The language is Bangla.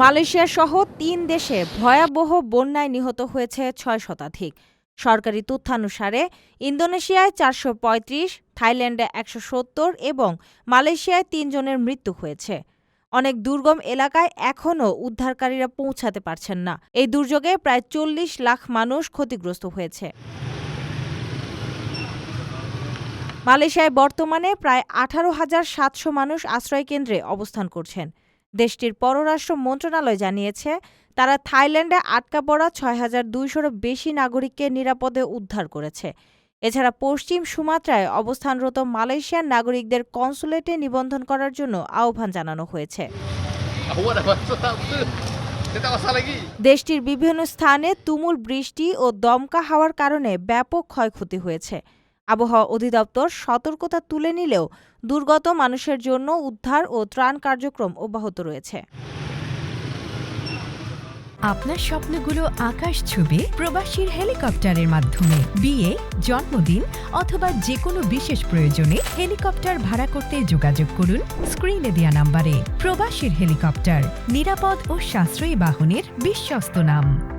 মালয়েশিয়া সহ তিন দেশে ভয়াবহ বন্যায় নিহত হয়েছে ছয় শতাধিক। সরকারি তথ্যানুসারে ইন্দোনেশিয়ায় চারশো পঁয়ত্রিশ, থাইল্যান্ডে একশো সত্তর এবং মালয়েশিয়ায় তিনজনের মৃত্যু হয়েছে। অনেক দুর্গম এলাকায় এখনও উদ্ধারকারীরা পৌঁছাতে পারছেন না। এই দুর্যোগে প্রায় চল্লিশ লাখ মানুষ ক্ষতিগ্রস্ত হয়েছে। মালয়েশিয়ায় বর্তমানে প্রায় আঠারো হাজার সাতশো মানুষ আশ্রয়কেন্দ্রে অবস্থান করছেন। দেশটির পররাষ্ট্র মন্ত্রণালয় জানিয়েছে, তারা থাইল্যান্ডে আটকা পড়া ছয় হাজার দুইশোরও বেশি নাগরিককে নিরাপদে উদ্ধার করেছে এছাড়া পশ্চিম সুমাত্রায় অবস্থানরত মালয়েশিয়ার নাগরিকদের কনসুলেটে নিবন্ধন করার জন্য আহ্বান জানানো হয়েছে. দেশটির বিভিন্ন স্থানে তুমুল বৃষ্টি ও দমকা হাওয়ার কারণে ব্যাপক ক্ষয়ক্ষতি হয়েছে আবহাওয়া অধিদপ্তর সতর্কতা তুলে নিলেও দুর্গত মানুষের জন্য উদ্ধার ও ত্রাণ কার্যক্রম অব্যাহত রয়েছে। আপনার স্বপ্নগুলো আকাশ ছুবে প্রবাসীর হেলিকপ্টারের মাধ্যমে। বিয়ে, জন্মদিন অথবা যে কোনো বিশেষ প্রয়োজনে হেলিকপ্টার ভাড়া করতে যোগাযোগ করুন স্ক্রিনে দেওয়া নাম্বারে। প্রবাসীর হেলিকপ্টার নিরাপদ ও সাশ্রয়ী বাহনের বিশ্বস্ত নাম।